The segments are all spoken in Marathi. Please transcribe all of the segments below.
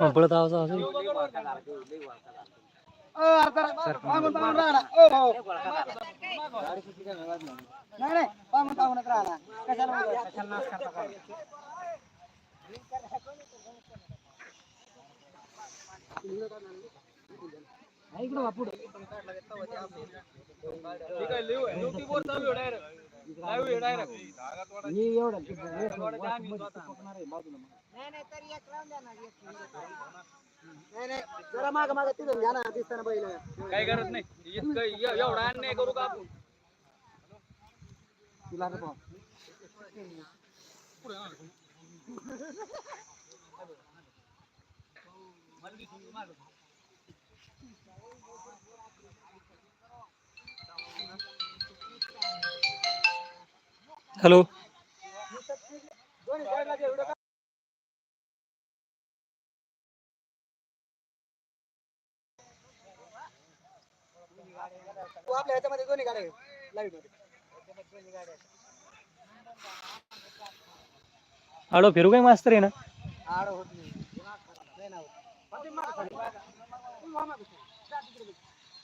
పంపుల తావసా అసలు అప్పుడు नाही नाही नाही जरा माग माग तिथून घ्या ना दिसताना पहिलं काही गरज नाही इतकं एवढा अन्याय करू का आपण तुला रे भाऊ. हॅलो दोन्ही साईडला जे एवढं का- तू आपल्या ह्याच्यामध्ये दोन्ही गाड्या लाईव्हमध्ये आडो फिरू काय मास्तर आहे ना आड होत नाही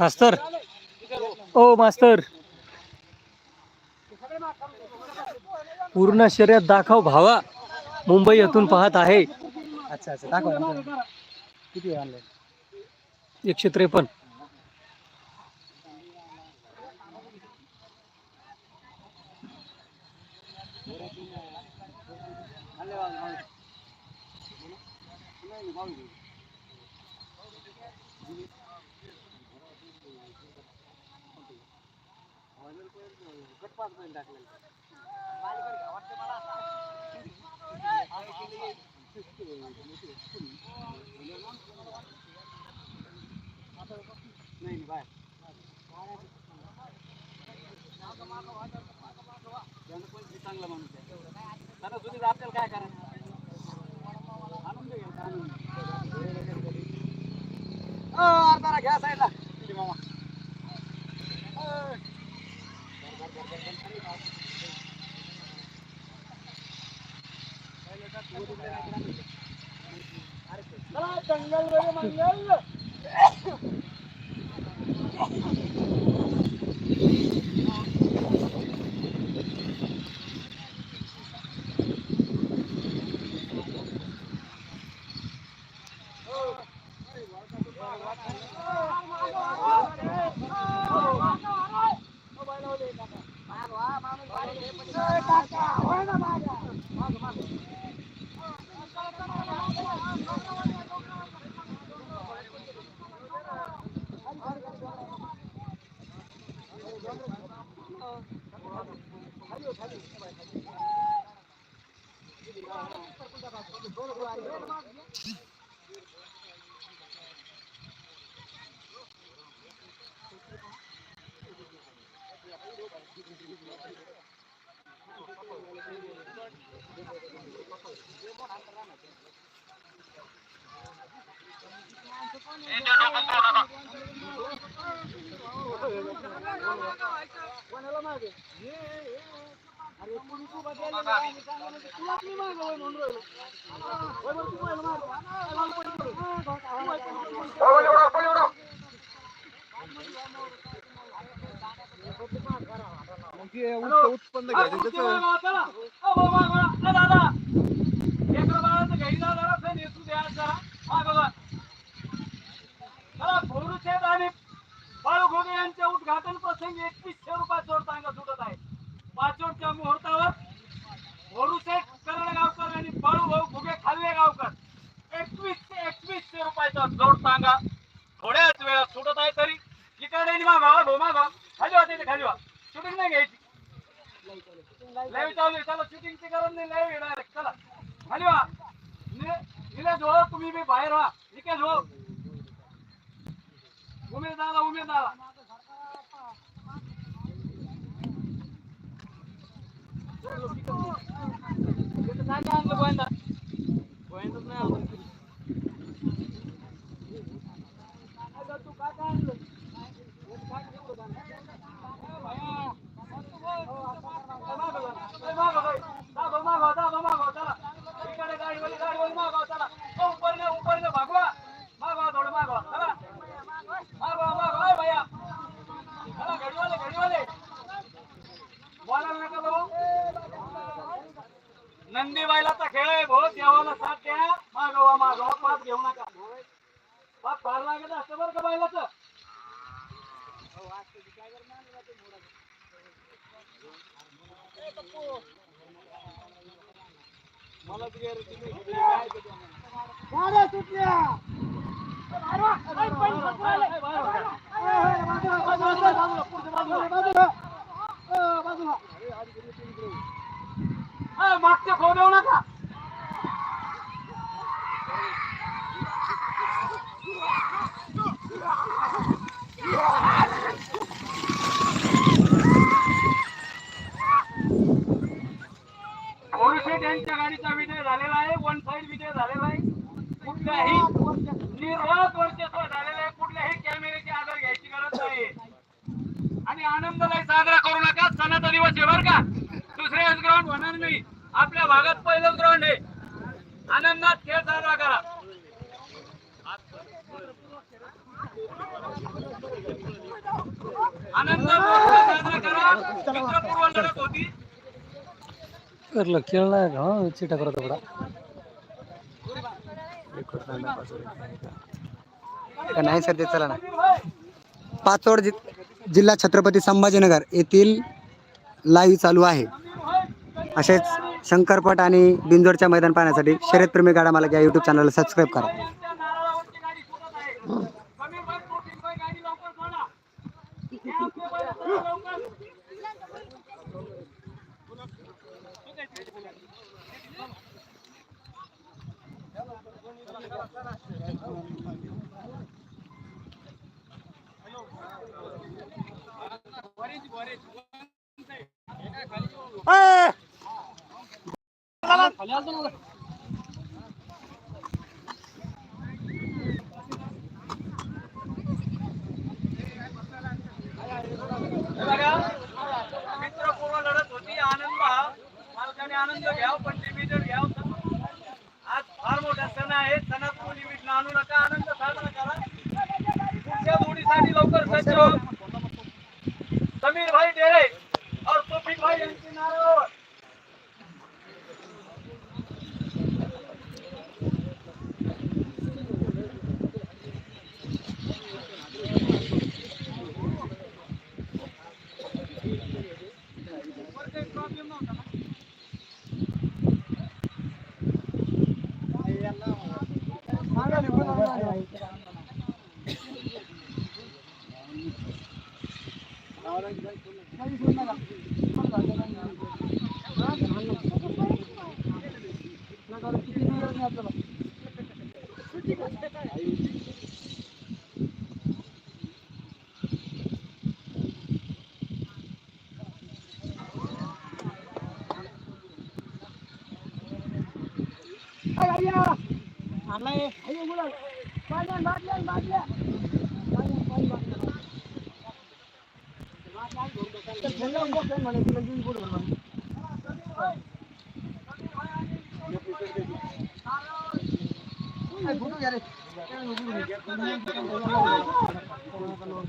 मास्तर ओ मास्तर. पूर्ण शर्यत दाखव भावा. मुंबई येथून पाहत आहे. अच्छा अच्छा दाखव. किती आणलं? एकशे त्रेपन्न. चांगला माणूस आहे. सणासुदीला आपल्याला काय करायचं? आनंद घ्यायचा आनंद घ्या साईडला. किती मामा. चला, जंगल मध्ये मंगल कोणाला मागे हे, हे. अरे उत्पन्न घ्यायचं घ्यायला द्या जरा आणि बाळू घोगे यांच्या उद्घाटन प्रसंगी एकवीसशे रुपयात जोड चांगला सुटत आहे. पाचोडच्या मुहूर्तावर भोरुशेठ करण गावकर आणि बाळू भाऊ घुगे खाल्ले गावकर. एकवीसशे एकवीसशे रुपयाचा जोड सांगा थोड्याच वेळात सुटत आहे तरी इकडे आणि भाऊ खाली वा तिथे खाली वा शूटिंग नाही घ्यायची. लाईव्ह चालू आहे. चला शूटिंगची गरज नाही लाईव्ह येणार चला. खाली वा निलेश हो तुम्ही बी बाहेर व्हा. निकेश हो उमेद आला उमेद 拿枪子关的。आहे भाऊ देवाला साथ द्या मागवा मागवा पाच घेऊ नका पाच फार लागत असतं बरं का बैलाचं मला ती गॅरंटी नाही. काय ते देणार? गाड्या सुटल्या बाजूला, बाजूला, बाजूला, पुढच्या बाजूला. बाजूला अ, बाजूला ए, मागचे खाऊ देऊ नका पोलिसेट यांच्या गाडीचा विजय झालेला आहे वन साइड विजय झालेला आहे कुठल्याही निर्वात वर्चस्व झालेलं आहे कुठल्याही कॅमेऱ्याचे आधार घ्यायची गरज नाही आणि आनंदलाही साजरा करू नका सणाचा दिवस आहे बरं का दुसरे ग्राउंड होणार नाही आपल्या भागात पहिलंच ग्राउंड आहे आनंदात खेळ साजरा करा आनंदात साजरा करा. मित्रपूर्व लढत होती. करलं खेळ नाही का? हा चिटा करत बडा. का नाही सर ते चला ना. पाचोड जि जिल्हा छत्रपती संभाजीनगर येथील लाईव्ह चालू आहे. असेच शंकरपट आणि बिंजोडच्या मैदान पाहण्यासाठी शर्यतप्रेमी गाडा मला या यूट्यूब चॅनलला सबस्क्राईब करा त्या नारळावरची गाडी सुटत आहे कमी बैल प्रोटीन बैल गाडी लवकर सोडा या आपल्या बैलाचं लवकर लढत होती आनंद मालकाने आनंद घ्याव पण लिमिटेड घ्याव. आज फार मोठा सण आहे. सणात कोणी लिमिट आणू नका. आनंद साजरा करा. पुढच्या जोडीसाठी लवकर सज्ज समीर भाई डेरे और तोफिक भाई यांची চলো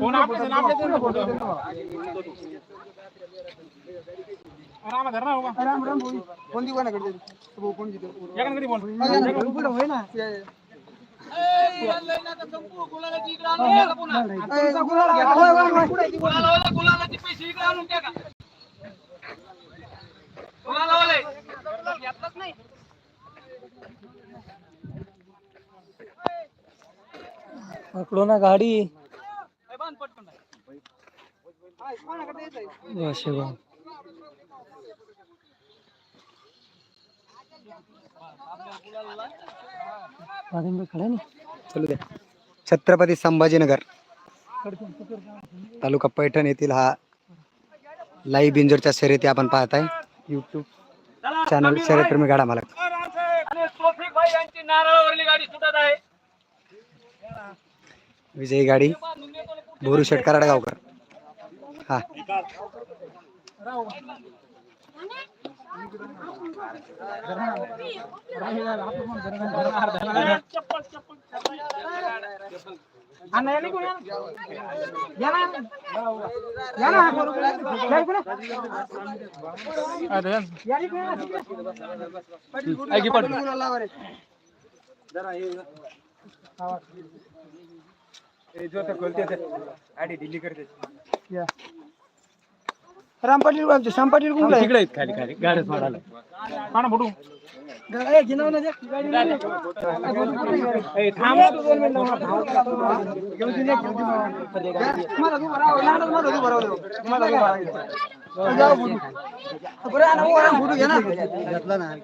कोणाकडे कोणती गुलालाची इकडे आणून द्या का पैसे इकडे आणून द्या का? गुलालावाले. पकडो ना गाडी. चलू द्या. छत्रपती संभाजीनगर तालुका पैठण येथील हा लाईव्ह बिंजोरच्या शर्यती आपण पाहत आहे यूट्यूब चॅनल शर्यत. प्रेमी गाडा मालक. आणि तोफिक भाई यांची नारळावरली गाडी सुटत आहे. विजयी गाडी भोरू शेट कराडगावकर हा. राम पाटील आमचे श्याम पाटील कुंभले तिकडे आहेत खाली खाली गाड्या सोडायला ए, गिनाव ना ते, गाडी नाही. ए, थांब ना तू दोन मिनिटं, मला थांब. घेऊन दे, घेऊन दे मला. तुम्हाला तू भरावं, लहानच मला तू भरावं देऊ. तुम्हाला तू भरावं. जाऊ बुडू. बरं, आणा, वर आणा, बुडू घे ना.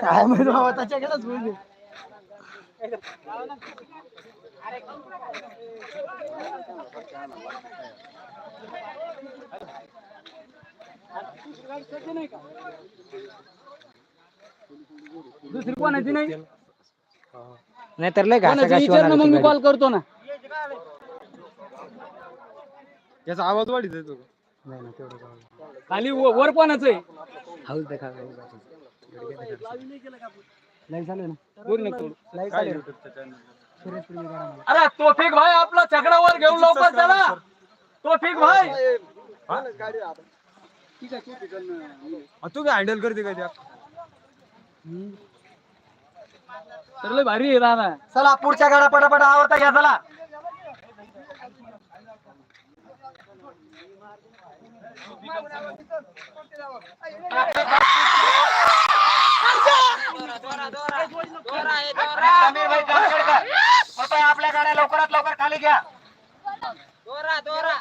काय माहिती बाबा, त्याच्या गेलाच बुडू दे. दुसरी कोणाची नाही? नाही तर लय कोणाची विचार ना मग मी कॉल करतो ना. याचा आवाज वाढीत आहे तो. खाली व- वर कोणाचं आहे? तोडू. अरे तोफिक भाई आपला चकडावर घेऊन लवकर चला. तोफिक भाई. तू काय हँडल करते काय त्या तर लय भारी आहे दादा. चला पुढच्या गाडा पटापट आवडता घ्या चला समीर भाई जानकरकर. कृपया आपल्या गाड्या लवकरात लवकर खाली घ्या दोरा दोरा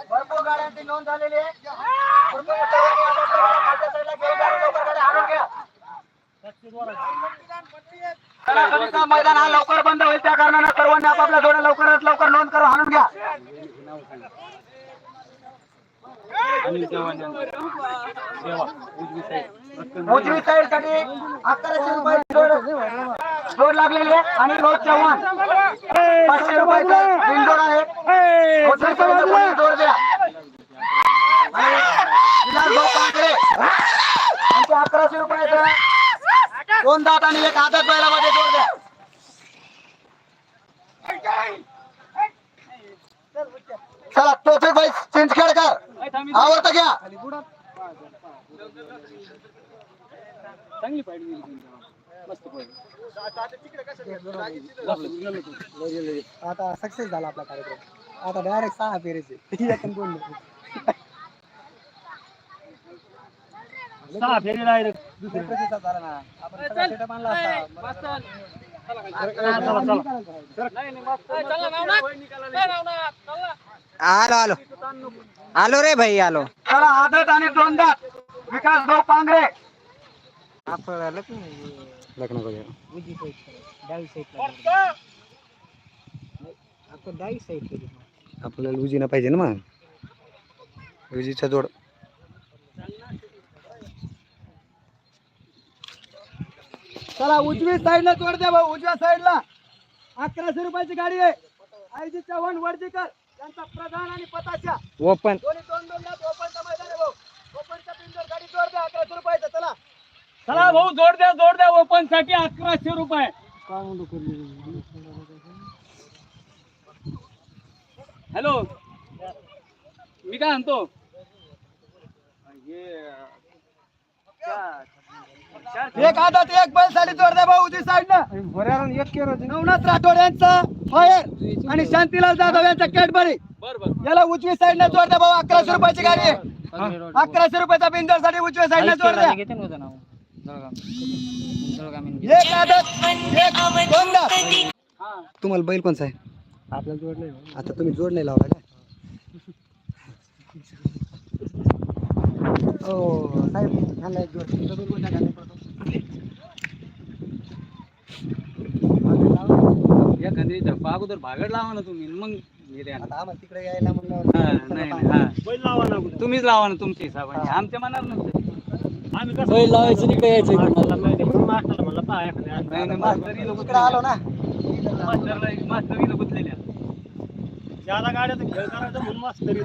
भरपूर गाड्यांची नोंद झालेली आहे मैदान हा लवकर बंद होईल त्या कारणानं सर्वांनी आपापल्या जोड्या लवकर नोंद करून आणून घ्या उजवी साईड. साठी अकराशे रुपये जोड लागलेली आहे. आणि रोज चव्हाण पाचशे रुपयाचा बिनजोड आहे. जोड द्या अकराशे रुपयाचा दोन दात आणि एक आदत बैलामध्ये जोड द्या. चला तोफे भाई चिंचखेडकर. आवडतं घ्या. चांगली पाहिजे मस्त पाहिजे आता सक्सेस झाला आपला कार्यक्रम. आता डायरेक्ट सहा फेरीचे. सहा फेरी डायरेक्ट दुसरे प्रतिसाद झाला ना. आपण आलो आलो. आलो रे भाई आलो. चला आदत आणि दोन दात विकास भाऊ पांगरे. लग्न करूया आपण डावी साईड केली आपल्याला उजीनं पाहिजे ना मग. उजीचा जोड. चला उजवी साईडला जोड द्या भाऊ उजव्या साईडला. अकराशे रुपयाची गाडी आहे. आयजी चव्हाण वडजीकर यांचा प्रधान आणि पताच्या. ओपन. दोन्ही दोन दोन लाख ओपनचं मैदान आहे भाऊ. ओपनच्या पिंजर गाडी जोड द्या अकराशे रुपयाचं चला. चला भाऊ जोड द्या जोड द्या ओपनसाठी अकराशे रुपये. हॅलो. मी काय म्हणतो? एक आदात एक बैलसाठी जोरदार भाऊ उजवी साईडनं नवनाथ राठोड यांचा फायर आणि शांतीलाल जाधव यांचा कॅडबरी याला उजवी साईडनं जोरदार भाऊ अकराशे रुपयाची गाडी आहे. अकराशे रुपयाचा बिंदरसाठी उजव्या साईडनं जोरदार एक दात. तुम्हाला बैल कोणचा आहे? आपल्याला जोड नाही आता तुम्ही जोड नाही लावला हो साहेब एक तुमचा पडतो? एखादी धप्पा अगोदर भागड लावा ना तुम्ही मग हे द्या ना. आता आम्हाला तिकडे यायला म्हणलं हा, नाही नाही, हा. तुम्हीच लावा ना तुमच्या हिशोबाने. आमच्या मनात नसते. बैल लावायचं नाही काय यायचं नाही नाही मास्तरी लोक इकडे आलो ना. मास्तरला मास्तरी लोक ज्यादा गाड्याचा खेळ करायचा म्हणून मास्तरी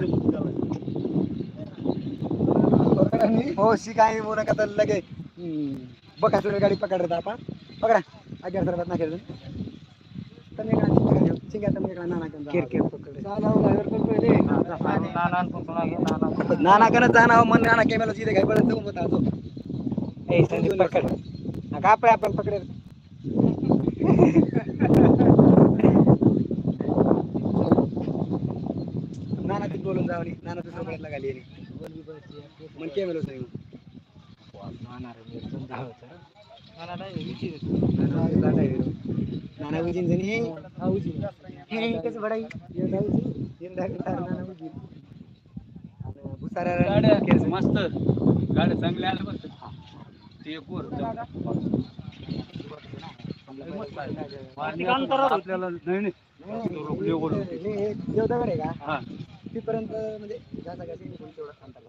हो का तर लगे. बघा तुला गाडी पकडत आपण. पकडा. अग्यार सरबत ना खेळून तुम्ही पकडा तुम्ही नाना कडे जा. नाना कडे जाणार मन नाना केमेला जिथे घाई पडत तो पकड. आपण आपण पकडेल? नाना तिथे बोलून जावणी नाना दुसऱ्या पकडला गाली कसं बडाई नाना उजीन भुसारा गाड्या मस्त गाड्या चांगल्या आल्या बरं. ते वर आपल्याला नाही नाही. देवदागड आहे का तिथपर्यंत म्हणजे पण तेवढं अंतर.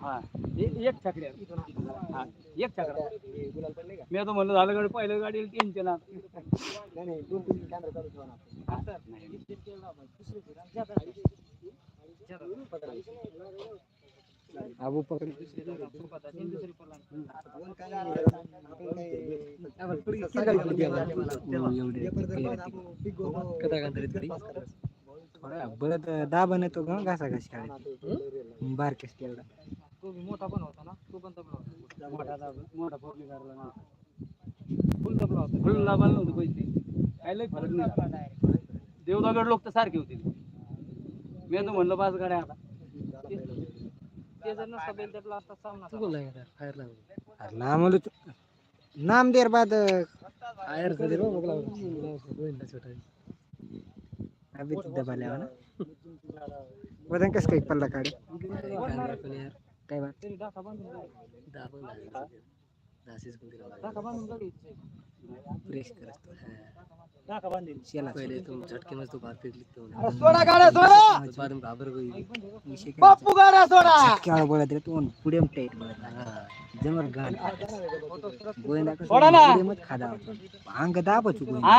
हा. एक छकड्या हा एक हे गुलाल का? मी आता म्हणलं झालं गाडी पहिल्या गाडीला टेन्शन नाही नाही दोन तीन कॅमेरा चालू ठेवा ना. आबू पकड. काय कांतरीत करी बळद दाबण येतो का घासा घास खेळायला बारकेस केवढा तो बी मोठा पण होता ना तो पण तबला होता. मोठा दाब- मोठा फोडणी काढला ना फुल तबला होता. फुल लाभाला नव्हते पैसे. काय लय फरक नाही देवदागड लोक तर सारखे होते. मी आता म्हणलं पाच गाड्या आता. ते जर नसता बैल त्यातला असता सामना तू बोलला फायर लागला. अरे नाम आलो नाम देर बाद. आयर कधी रो बघला गोविंदा छोटा अभी डबा लिहा ना? वजन कसं काही पल्ला काढे काय बात? फ्रेश करत दाखा बांधील शेला पहिले तुम झटके मस्त बाहेर फेकली तो. सोडा गाड्या सोडा! बाद में घाबर गई विषय काय बाप्पू गाड्या सोडा! केवढा बोलत रे तू. पुढे टाईट बोलत जमर गाण गोविंदा खादा अंग दाबच हा?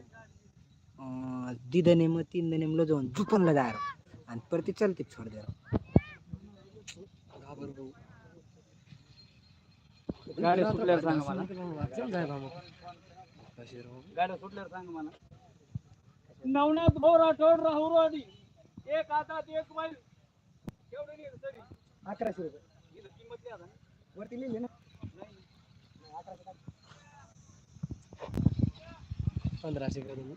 दिदने मग तीन दने मग लजवून झुपून लजारो आणि परती चलते छोड दे गाड्या सुटल्यावर सांगा मला. गाड्या सुटल्यावर सांगा मला. नवनाथ भाऊ राठोड राहुरवाडी एक हातात एक एवढं तरी अकराशे रुपये. किंमत. वरती लिहिले ना. पंधराशे करून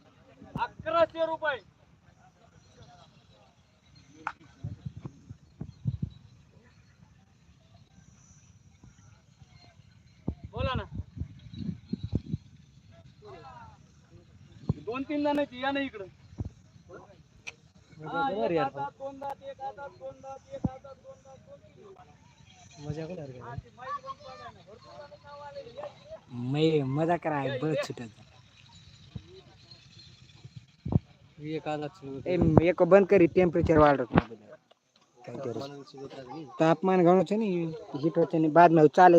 अकराशे रुपये. बोला ना. दोन तीन जणांची या ना इकडं. हा, एक हातात दोन दात, एक हातात दोन दात, एक हातात दोन दात, दोन तीन. मजा करणार का मै मजा कराय बळत सुटत એ મેકો બંધ. કરી ટેમ્પરેચર વાળો તાપમાન ઘણું છે ને હીટ વચ્ચેની બાદમાં ચાલે